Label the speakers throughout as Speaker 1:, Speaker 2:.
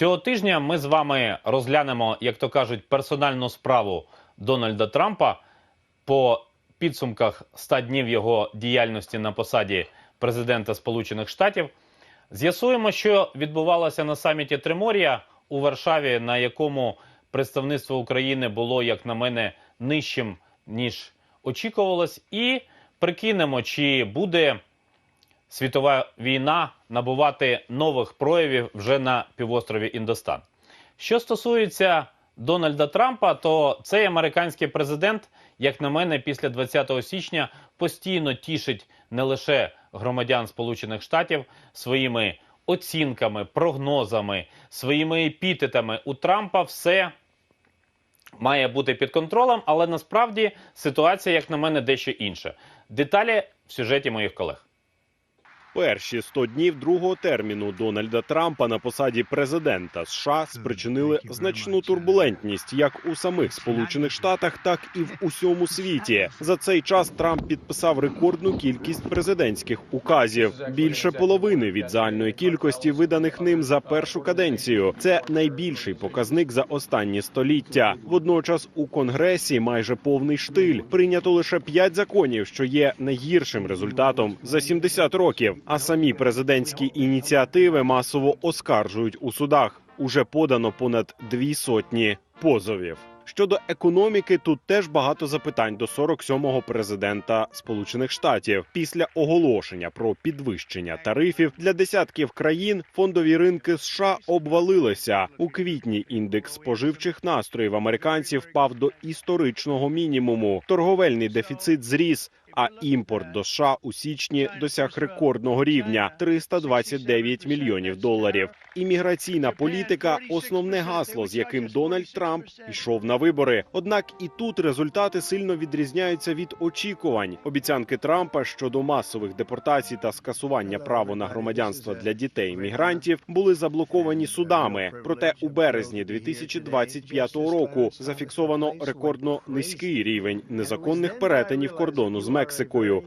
Speaker 1: Цього тижня ми з вами розглянемо, як то кажуть, персональну справу Дональда Трампа по підсумках 100 днів його діяльності на посаді президента Сполучених Штатів. З'ясуємо, що відбувалося на саміті Триморія у Варшаві, на якому представництво України було, як на мене, нижчим ніж очікувалось, і прикинемо, чи буде світова війна набувати нових проявів вже на півострові Індостан. Що стосується Дональда Трампа, то цей американський президент, як на мене, після 20 січня постійно тішить не лише громадян Сполучених Штатів своїми оцінками, прогнозами, своїми епітетами. У Трампа все має бути під контролем, але насправді ситуація, як на мене, дещо інша. Деталі в сюжеті моїх колег.
Speaker 2: Перші 100 днів другого терміну Дональда Трампа на посаді президента США спричинили значну турбулентність як у самих Сполучених Штатах, так і в усьому світі. За цей час Трамп підписав рекордну кількість президентських указів більше половини від загальної кількості виданих ним за першу каденцію. Це найбільший показник за останні століття. Водночас у конгресі майже повний штиль. Прийнято лише п'ять законів, що є найгіршим результатом за 70 років. А самі президентські ініціативи масово оскаржують у судах. Уже подано понад дві сотні позовів. Щодо економіки, тут теж багато запитань до 47-го президента Сполучених Штатів. Після оголошення про підвищення тарифів для десятків країн фондові ринки США обвалилися. У квітні індекс споживчих настроїв американців впав до історичного мінімуму. Торговельний дефіцит зріс. А імпорт до США у січні досяг рекордного рівня 329 мільйонів доларів. Імміграційна політика основне гасло, з яким Дональд Трамп йшов на вибори. Однак і тут результати сильно відрізняються від очікувань. Обіцянки Трампа щодо масових депортацій та скасування права на громадянство для дітей мігрантів були заблоковані судами. Проте у березні 2025 року зафіксовано рекордно низький рівень незаконних перетинів кордону з Мексикою.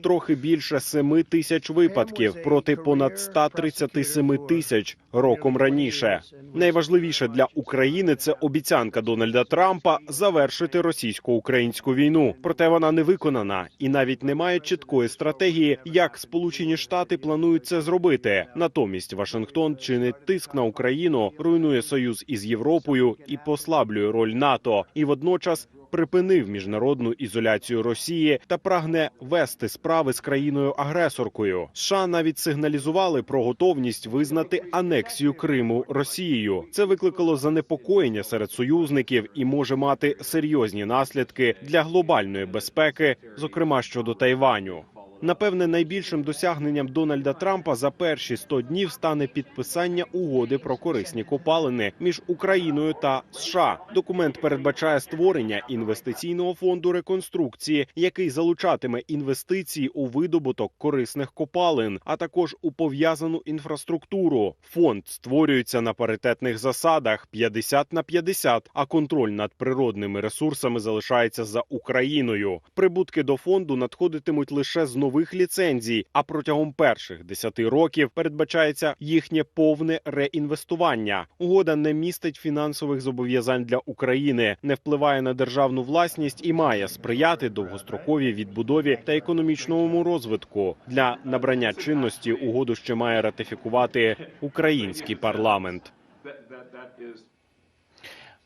Speaker 2: Трохи більше 7 тисяч випадків проти понад 137 тисяч роком раніше. Найважливіше для України це обіцянка Дональда Трампа завершити російсько-українську війну. Проте вона не виконана і навіть немає чіткої стратегії, як Сполучені Штати планують це зробити. Натомість Вашингтон чинить тиск на Україну, руйнує союз із Європою і послаблює роль НАТО, і водночас. Припинив міжнародну ізоляцію Росії та прагне вести справи з країною-агресоркою. США навіть сигналізували про готовність визнати анексію Криму Росією. Це викликало занепокоєння серед союзників і може мати серйозні наслідки для глобальної безпеки, зокрема щодо Тайваню. Напевне, найбільшим досягненням Дональда Трампа за перші 100 днів стане підписання угоди про корисні копалини між Україною та США. Документ передбачає створення інвестиційного фонду реконструкції, який залучатиме інвестиції у видобуток корисних копалин, а також у пов'язану інфраструктуру. Фонд створюється на паритетних засадах 50 на 50, а контроль над природними ресурсами залишається за Україною. Прибутки до фонду надходитимуть лише з нових ліцензій. А протягом перших 10 років передбачається їхнє повне реінвестування. Угода не містить фінансових зобов'язань для України, не впливає на державну власність і має сприяти довгостроковій відбудові та економічному розвитку. Для набрання чинності угоду ще має ратифікувати український парламент.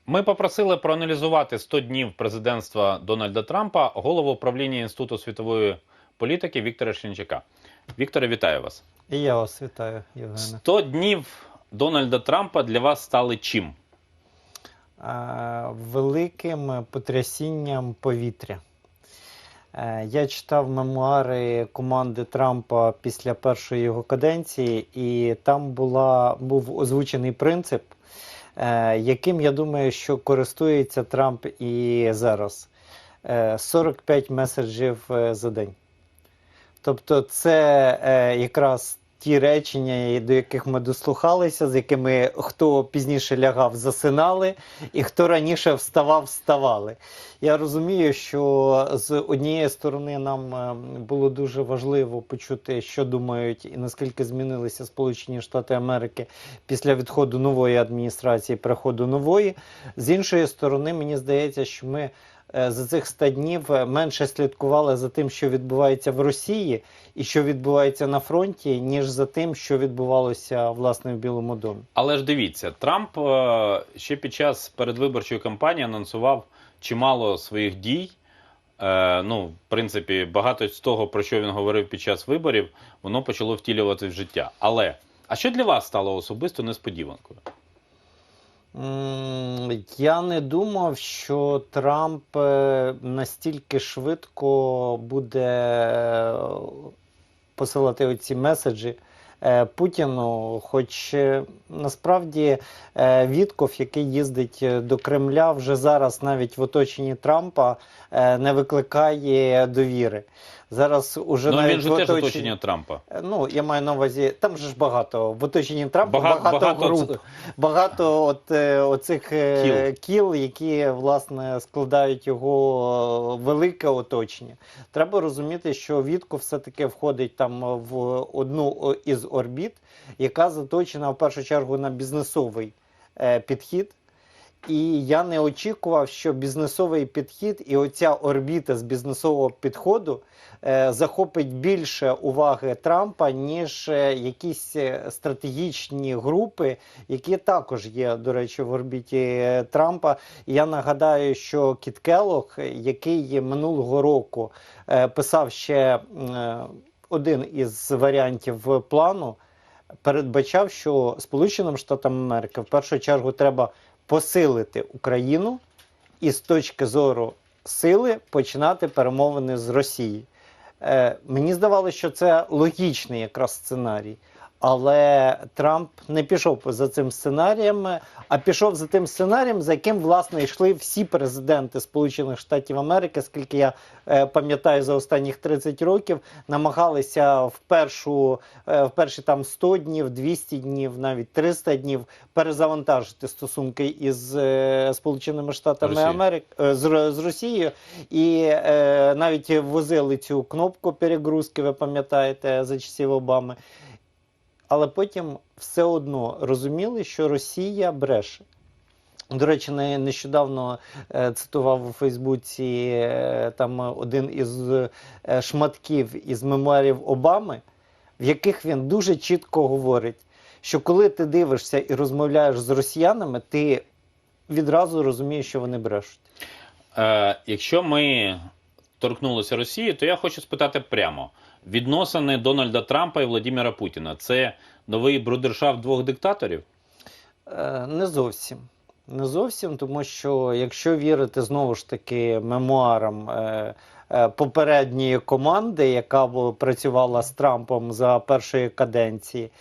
Speaker 1: Ми попросили проаналізувати 100 днів президентства Дональда Трампа голову управління Інституту світової політики Віктора Шинчака. Вікторе, вітаю вас.
Speaker 3: І я вас вітаю, Євгене.
Speaker 1: 100 днів Дональда Трампа для вас стали чим?
Speaker 3: Великим потрясінням повітря. Е, Я читав мемуари команди Трампа після першої його каденції, і там була, був озвучений принцип, е, яким я думаю, що користується Трамп і зараз. Е, 45 меседжів е, за день. Тобто, це е, якраз ті речення, до яких ми дослухалися, з якими хто пізніше лягав, засинали, і хто раніше вставав, вставали. Я розумію, що з однієї сторони нам е, було дуже важливо почути, що думають і наскільки змінилися Сполучені Штати Америки після відходу нової адміністрації, приходу нової. З іншої сторони, мені здається, що ми за цих 100 днів е, менше слідкували за тим, що відбувається в Росії і що відбувається на фронті, ніж за тим, що відбувалося власне в Білому домі.
Speaker 1: Але ж дивіться, Трамп е, ще під час передвиборчої кампанії анонсував чимало своїх дій. Е, ну, в принципі, багато з того, про що він говорив під час виборів, воно почало втілювати в життя. Але а що для вас стало особисто несподіванкою?
Speaker 3: Я не думав, що Трамп е, настільки швидко буде е, посилати оці меседжі е, Путіну. Хоч насправді Вітков, який їздить до Кремля, вже зараз навіть в оточенні Трампа не викликає довіри. Зараз уже
Speaker 1: ну
Speaker 3: навіть
Speaker 1: він же
Speaker 3: в
Speaker 1: теж оточення Трампа.
Speaker 3: Ну, я маю на увазі, там же ж багато. В оточенні Трампа
Speaker 1: Багато-
Speaker 3: багато,
Speaker 1: багато
Speaker 3: груп,
Speaker 1: ц-
Speaker 3: багато от, е, оцих е,
Speaker 1: Кіл.
Speaker 3: кіл, які власне складають його е, велике оточення. Треба розуміти, що Вітко все-таки входить там в одну із орбіт, яка заточена в першу чергу на бізнесовий підхід. І я не очікував, що бізнесовий підхід і оця орбіта з бізнесового підходу е, захопить більше уваги Трампа, ніж е, якісь е, стратегічні групи, які також є, до речі, в орбіті е, Трампа. Я нагадаю, що Кіт Келлог, який минулого року е, писав ще е, один із варіантів плану, передбачав, що Сполученим Штатам Америки в першу чергу треба посилити Україну і з точки зору сили починати перемовини з Росії. Е, мені здавалося, що це логічний якраз сценарій. Але Трамп не пішов за цим сценарієм, а пішов за тим сценарієм, за яким власне йшли всі президенти Сполучених Штатів Америки, скільки я е, пам'ятаю за останніх 30 років, намагалися в першу е, в перші там 100 днів, 200 днів, навіть 300 днів перезавантажити стосунки із е, Сполученими Штатами. Америки е, з, з Росією, і е, навіть возили цю кнопку перегрузки, ви пам'ятаєте, за часів Обами. Але потім все одно розуміли, що Росія бреше. До речі, не- нещодавно е, цитував у Фейсбуці е, там один із е, шматків із мемуарів Обами, в яких він дуже чітко говорить, що коли ти дивишся і розмовляєш з росіянами, ти відразу розумієш, що вони брешуть.
Speaker 1: Е, якщо ми торкнулися Росії, то я хочу спитати прямо: відносини Дональда Трампа і Владимира Путіна це новий брудершафт двох диктаторів?
Speaker 3: Е, Не зовсім. Не зовсім, тому що якщо вірити знову ж таки мемуарам е, е, попередньої команди, яка працювала з Трампом за першої каденції,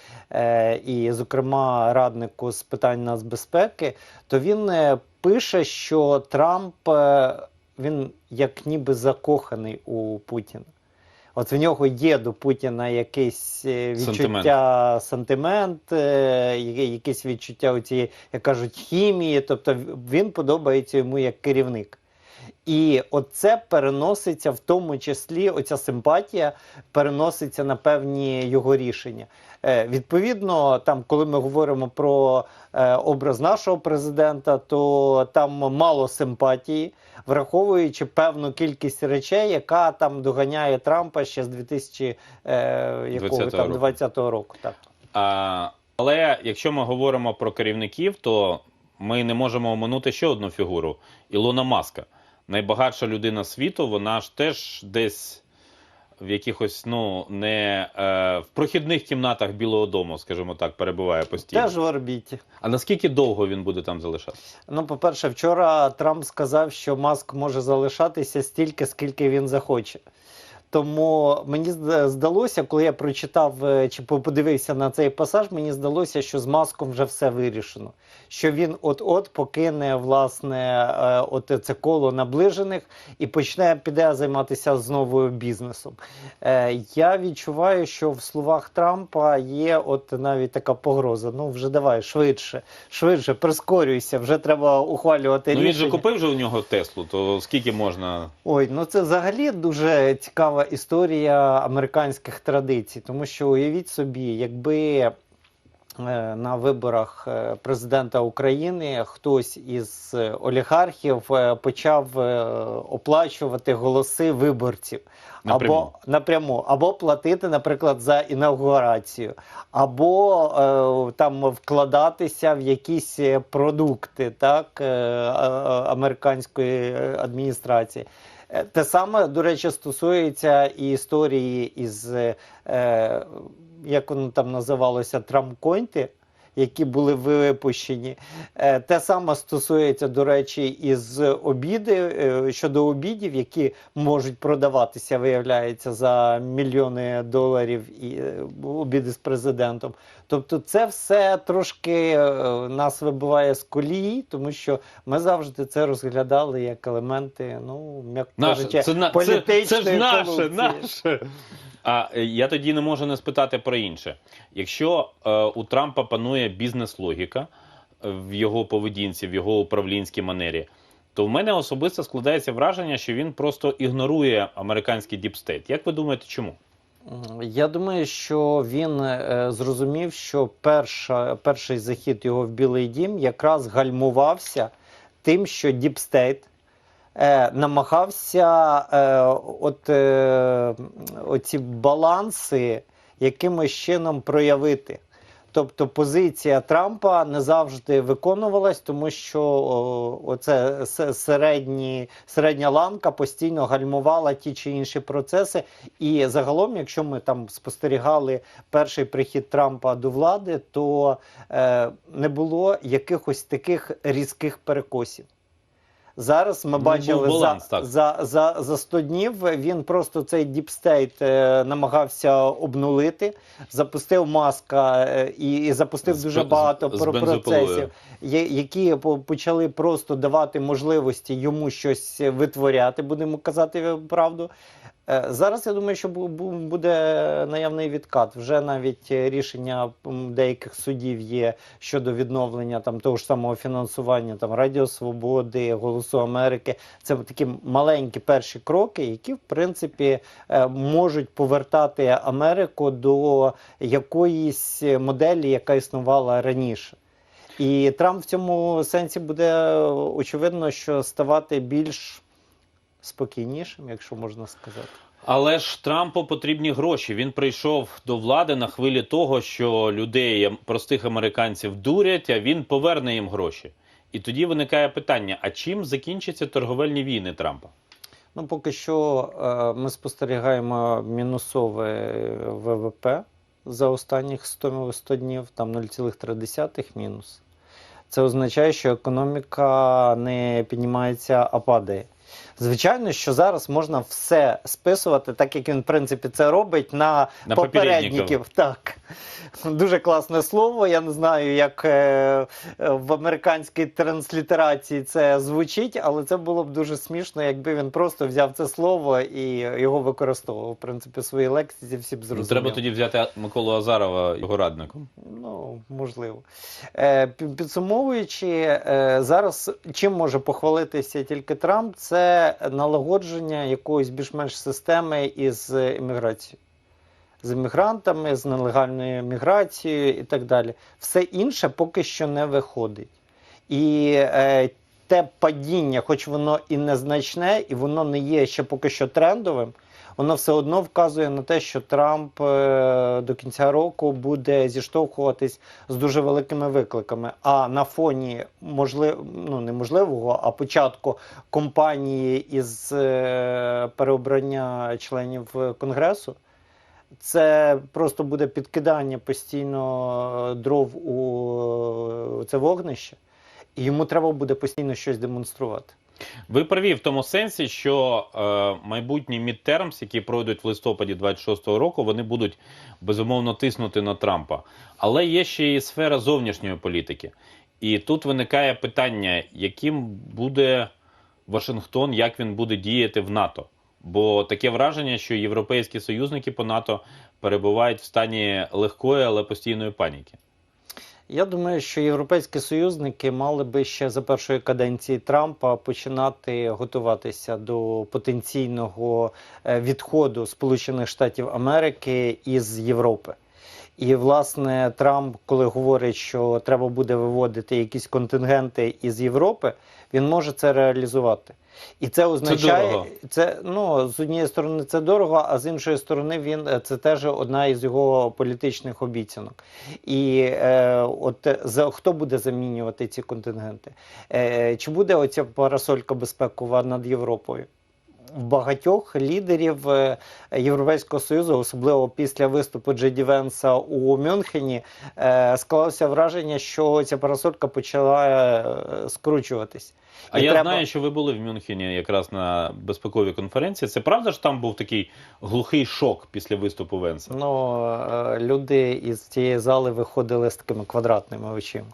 Speaker 3: і, зокрема, раднику з питань нацбезпеки, то він пише, що Трамп він як ніби закоханий у Путіна. От в нього є до Путіна якесь е, відчуття, сантимент, сантимент яке- якесь відчуття оцієї, як кажуть, хімії. Тобто він подобається йому як керівник. І оце переноситься в тому числі, оця симпатія переноситься на певні його рішення. Е, відповідно, там, коли ми говоримо про е, образ нашого президента, то там мало симпатії, враховуючи певну кількість речей, яка там доганяє Трампа ще з 2020 е, якого,
Speaker 1: 20-го
Speaker 3: там,
Speaker 1: року.
Speaker 3: 20-го року. Так.
Speaker 1: А, але якщо ми говоримо про керівників, то ми не можемо оминути ще одну фігуру Ілона Маска. Найбагатша людина світу, вона ж теж десь в якихось ну не е, в прохідних кімнатах Білого Дому, скажімо так, перебуває постійно.
Speaker 3: Теж в орбіті.
Speaker 1: А наскільки довго він буде там залишатися?
Speaker 3: Ну, по-перше, вчора Трамп сказав, що Маск може залишатися стільки, скільки він захоче. Тому мені здалося, коли я прочитав е, чи подивився на цей пасаж, мені здалося, що з маском вже все вирішено. Що він от-от покине власне е, от це коло наближених і почне піде займатися знову бізнесом. Е, Я відчуваю, що в словах Трампа є от навіть така погроза. Ну вже давай швидше, швидше, прискорюйся, вже треба ухвалювати
Speaker 1: Ну він
Speaker 3: рішення.
Speaker 1: же купив же у нього Теслу, то скільки можна.
Speaker 3: Ой, ну це взагалі дуже цікава історія американських традицій, тому що уявіть собі, якби е, на виборах е, президента України хтось із олігархів е, почав оплачувати голоси виборців.
Speaker 1: Напряму.
Speaker 3: Або напряму, або платити, наприклад, за інаугурацію, або там вкладатися в якісь продукти так, американської адміністрації. Е, Те саме, до речі, стосується і історії із, е, як воно там називалося, трамкойнти, які були випущені. Е, Те саме стосується, до речі, із обіди е, щодо обідів, які можуть продаватися, виявляється, за мільйони доларів і е, обіди з президентом. Тобто, це все трошки нас вибиває з колії, тому що ми завжди це розглядали як елементи, ну
Speaker 1: Наше,
Speaker 3: кажучи,
Speaker 1: це, на- це, це ж наше, наше. А е, я тоді не можу не спитати про інше. Якщо е, у Трампа панує бізнес-логіка е, в його поведінці, в його управлінській манері, то в мене особисто складається враження, що він просто ігнорує американський діпстейт. Як ви думаєте, чому?
Speaker 3: Я думаю, що він е, зрозумів, що перша, перший захід його в Білий Дім якраз гальмувався тим, що Діпстейт е, намагався е, от, е, оці баланси якимось чином проявити. Тобто позиція Трампа не завжди виконувалась, тому що оце середні, середня ланка постійно гальмувала ті чи інші процеси. І загалом, якщо ми там спостерігали перший прихід Трампа до влади, то е, не було якихось таких різких перекосів. Зараз ми
Speaker 1: Ну,
Speaker 3: бачили
Speaker 1: баланс,
Speaker 3: за, за, за, за 100 днів. Він просто цей діпстейт е, намагався обнулити, запустив маска е, і, і запустив
Speaker 1: З
Speaker 3: дуже багато
Speaker 1: з
Speaker 3: процесів, я- які почали просто давати можливості йому щось витворяти, будемо казати правду. Е, Зараз я думаю, що бу- бу- буде наявний відкат. Вже навіть рішення деяких судів є щодо відновлення там того ж самого фінансування там Радіо Свободи, Голосу Америки. Це такі маленькі перші кроки, які в принципі е, можуть повертати Америку до якоїсь моделі, яка існувала раніше. І Трамп в цьому сенсі буде е, очевидно, що ставати більш спокійнішим, якщо можна сказати.
Speaker 1: Але ж Трампу потрібні гроші. Він прийшов до влади на хвилі того, що людей, простих американців, дурять, а він поверне їм гроші. І тоді виникає питання: а чим закінчаться торговельні війни Трампа?
Speaker 3: Ну, поки що е, ми спостерігаємо мінусове ВВП за останніх 100, 100 днів, там 0,3 мінус. Це означає, що економіка не піднімається, а падає. Звичайно, що зараз можна все списувати, так як він, в принципі, це робить на,
Speaker 1: На
Speaker 3: попередників. Так. Дуже класне слово. Я не знаю, як е, е, в американській транслітерації це звучить, але це було б дуже смішно, якби він просто взяв це слово і його використовував. В принципі, в своїй лексиці всі б
Speaker 1: Ну,
Speaker 3: зрозуміли.
Speaker 1: Треба тоді взяти Миколу Азарова його радником.
Speaker 3: Ну, можливо. Е, підсумовуючи, е, зараз чим може похвалитися тільки Трамп, це налагодження якоїсь більш-менш системи із імміграцією. З іммігрантами, з нелегальною міграцією і так далі. Все інше поки що не виходить. І е, те падіння, хоч воно і незначне, і воно не є ще поки що трендовим, воно все одно вказує на те, що Трамп е, до кінця року буде зіштовхуватись з дуже великими викликами. А на фоні можливо, ну неможливого, а початку кампанії із е, переобрання членів конгресу. Це просто буде підкидання постійно дров у це вогнище, і йому треба буде постійно щось демонструвати.
Speaker 1: Ви праві в тому сенсі, що е, майбутні мідтермс, які пройдуть в листопаді 26-го року, вони будуть безумовно тиснути на Трампа. Але є ще і сфера зовнішньої політики. І тут виникає питання, яким буде Вашингтон, як він буде діяти в НАТО. Бо таке враження, що європейські союзники по НАТО перебувають в стані легкої, але постійної паніки.
Speaker 3: Я думаю, що європейські союзники мали би ще за першої каденції Трампа починати готуватися до потенційного е, відходу Сполучених Штатів Америки із Європи. І власне Трамп, коли говорить, що треба буде виводити якісь контингенти із Європи, він може це реалізувати. І це означає,
Speaker 1: дорого.
Speaker 3: це ну з однієї сторони це дорого, а з іншої сторони, він е, це теж одна із його політичних обіцянок. І е, от е, за хто буде замінювати ці контингенти? Е, чи буде оця парасолька безпекова над Європою? В багатьох лідерів е, Європейського союзу, особливо після виступу Джеді Венса у Мюнхені, е, склалося враження, що ця парасолька почала е, скручуватись.
Speaker 1: А
Speaker 3: І
Speaker 1: я
Speaker 3: треба-
Speaker 1: знаю, що ви були в Мюнхені якраз на безпековій конференції. Це правда ж там був такий глухий шок після виступу Венса?
Speaker 3: Ну, люди із цієї зали виходили з такими квадратними очима.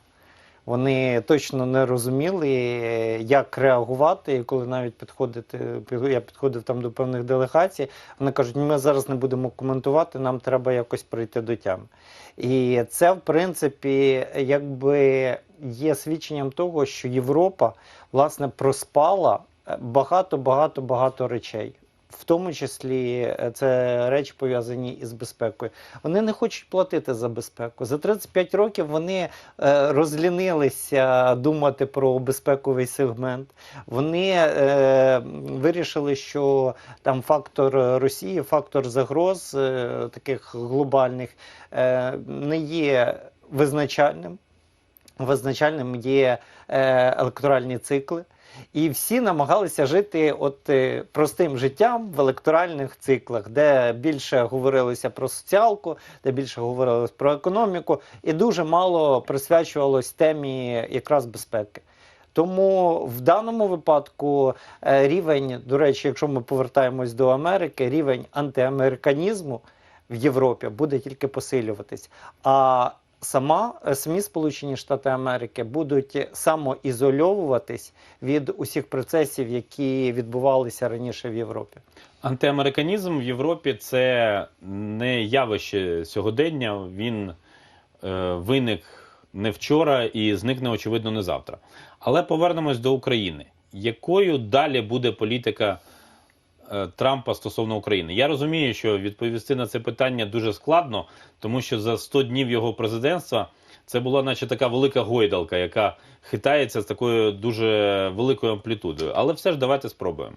Speaker 3: Вони точно не розуміли, як реагувати. І коли навіть підходити, я підходив там до певних делегацій, вони кажуть, ми зараз не будемо коментувати, нам треба якось прийти до тями. І це, в принципі, якби є свідченням того, що Європа власне проспала багато, багато, багато речей. В тому числі е, це речі пов'язані із безпекою. Вони не хочуть платити за безпеку. За 35 років вони е, розлінилися думати про безпековий сегмент. Вони е, вирішили, що там фактор Росії, фактор загроз таких глобальних не є визначальним. Визначальним є електоральні цикли. І всі намагалися жити от е, простим життям в електоральних циклах, де більше говорилося про соціалку, де більше говорилось про економіку, і дуже мало присвячувалось темі якраз безпеки. Тому в даному випадку е, рівень, до речі, якщо ми повертаємось до Америки, рівень антиамериканізму в Європі буде тільки посилюватись. А сама е, самі Сполучені Штати Америки будуть самоізольовуватись від усіх процесів, які відбувалися раніше в Європі.
Speaker 1: Антиамериканізм в Європі це не явище сьогодення. Він е, виник не вчора і зникне, очевидно, не завтра. Але повернемось до України. Якою далі буде політика Трампа стосовно України? Я розумію, що відповісти на це питання дуже складно, тому що за 100 днів його президентства це була, наче така велика гойдалка, яка хитається з такою дуже великою амплітудою. Але все ж давайте спробуємо.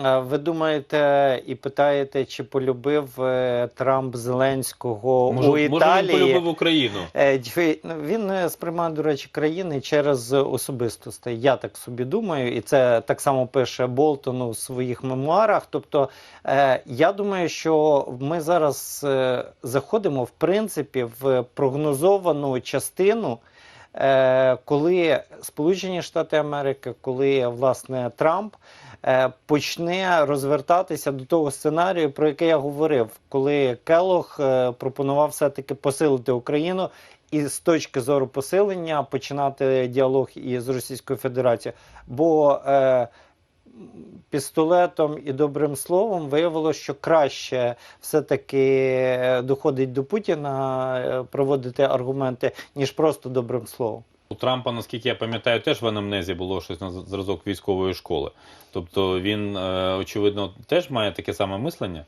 Speaker 3: Ви думаєте і питаєте, чи полюбив е, Трамп Зеленського
Speaker 1: Може,
Speaker 3: у
Speaker 1: може він
Speaker 3: Італії?
Speaker 1: полюбив Україну?
Speaker 3: Е, ну, Він е, сприймає, до речі, країни через особистостей. Я так собі думаю, і це так само пише Болтон у своїх мемуарах. Тобто, я думаю, що ми зараз заходимо в принципі в прогнозовану частину. Коли Сполучені Штати Америки, коли власне Трамп почне розвертатися до того сценарію, про який я говорив, коли Келох е, пропонував все-таки посилити Україну і з точки зору посилення починати діалог із Російською Федерацією. Бо е, пістолетом і добрим словом виявилося, що краще все-таки е, доходить до Путіна е, проводити аргументи, ніж просто добрим словом.
Speaker 1: Трампа, наскільки я пам'ятаю, теж в анамнезі було щось на зразок військової школи. Тобто він, е, очевидно, теж має таке саме мислення.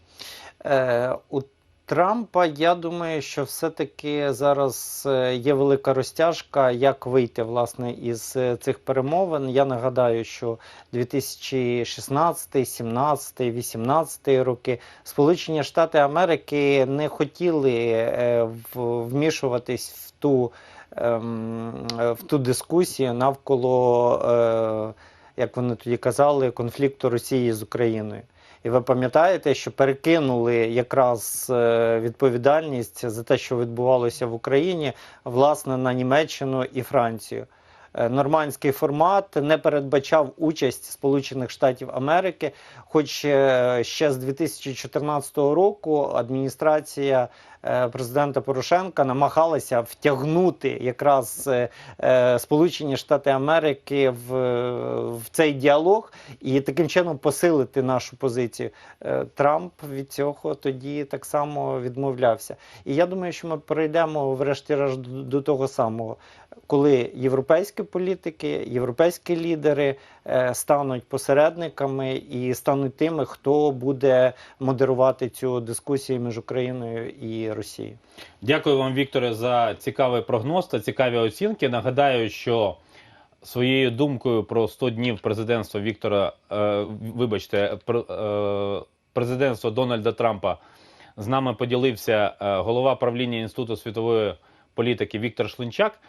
Speaker 3: Е, у Трампа, я думаю, що все-таки зараз е, є велика розтяжка, як вийти власне із е, цих перемовин. Я нагадаю, що 2016, 17, 18 роки Сполучені Штати Америки не хотіли е, вмішуватись в ту, ем, в ту дискусію навколо, як вони тоді казали, конфлікту Росії з Україною. І ви пам'ятаєте, що перекинули якраз е, відповідальність за те, що відбувалося в Україні, власне, на Німеччину і Францію. е, нормандський формат не передбачав участь Сполучених Штатів Америки. Хоч е, ще з 2014 року адміністрація президента Порошенка намагалася втягнути якраз е, е, Сполучені Штати Америки в, в цей діалог і таким чином посилити нашу позицію. Е, Трамп від цього тоді так само відмовлявся. І я думаю, що ми перейдемо врешті-решт до, того самого, коли європейські політики, європейські лідери е, стануть посередниками і стануть тими, хто буде модерувати цю дискусію між Україною і Росією.
Speaker 1: Дякую вам, Вікторе, за цікавий прогноз та цікаві оцінки. Нагадаю, що своєю думкою про 100 днів президентства Віктора, е, вибачте, пр- е, президентства Дональда Трампа з нами поділився е, голова правління Інституту світової політики Віктор Шлинчак.